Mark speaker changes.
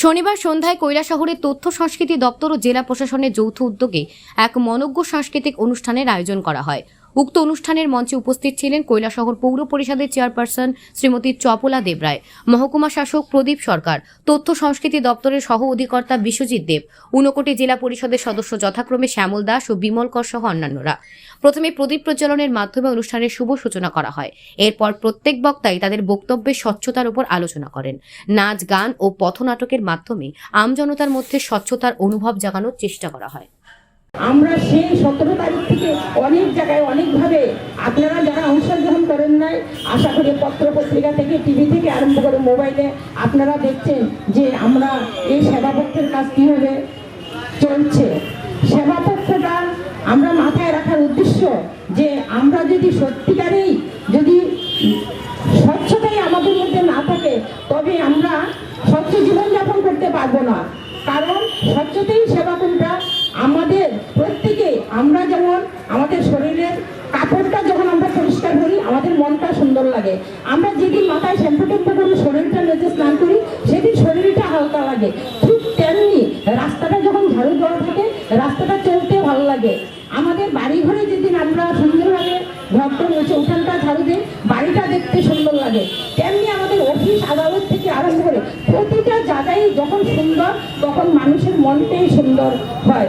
Speaker 1: শনিবার সন্ধ্যায় কৈলাসহরের তথ্য সংস্কৃতি দপ্তর ও জেলা প্রশাসনের যৌথ উদ্যোগে এক মনজ্ঞ সাংস্কৃতিক অনুষ্ঠানের আয়োজন করা হয়। উক্ত অনুষ্ঠানের মঞ্চে উপস্থিত ছিলেন কৈলাসহর পৌর পরিষদের চেয়ারপারসন শ্রীমতী চপলা দেবরায়, মহকুমা শাসক প্রদীপ সরকার, তথ্য সংস্কৃতি দপ্তরের সহ অধিকর্তা বিশ্বজিৎ দেব উনকোটি জেলা পরিষদের সদস্য যথাক্রমে শ্যামল দাস ও বিমল কর সহ অন্যান্যরা। প্রথমে প্রদীপ প্রজ্বলনের মাধ্যমে অনুষ্ঠানের শুভ সূচনা করা হয়। এরপর প্রত্যেক বক্তাই তাদের বক্তব্যে স্বচ্ছতার উপর আলোচনা করেন। নাচ, গান ও পথনাটকের মাধ্যমে আমজনতার মধ্যে স্বচ্ছতার অনুভব জাগানোর চেষ্টা করা হয়।
Speaker 2: আমরা সেই সতেরো তারিখ থেকে অনেক জায়গায় অনেকভাবে আপনারা যারা অংশগ্রহণ করেন নাই, আশা করি পত্র পত্রিকা থেকে, টিভি থেকে আরম্ভ করে মোবাইলে আপনারা দেখছেন যে আমরা এই সেবাপক্ষের কাজ কীভাবে চলছে। সেবাপক্ষটা আমরা মাথায় রাখার উদ্দেশ্য যে আমরা যদি সত্যিকারেই যদি স্বচ্ছতাই আমাদের মধ্যে না থাকে, তবে আমরা স্বচ্ছ জীবনযাপন করতে পারব না। কারণ স্বচ্ছতাই সেবা আমাদের প্রত্যেকে আমরা যেমন আমাদের শরীরের কাপড়টা যখন আমরা পরিষ্কার করি আমাদের মনটা সুন্দর লাগে। আমরা যেদিন মাথায় শ্যাম্পু টেম্পু করি শরীরটা মেজে স্নান করি, সেদিন শরীরটা হালকা লাগে। ঠিক তেমনি রাস্তাটা যখন ঝাড়ু দেওয়া থাকে, রাস্তাটা চলতে ভালো লাগে। আমাদের বাড়ি ঘরে যেদিন আমরা সুন্দরভাবে ঘরটা রয়েছে উঠানটা ঝাড়ু দিই, বাড়িটা দেখতে সুন্দর লাগে। তেমনি আমাদের অফিস আদালত থেকে আরম্ভ করে প্রতিটা জায়গায় যখন সুন্দর, তখন মানুষের মনটাই সুন্দর হয়।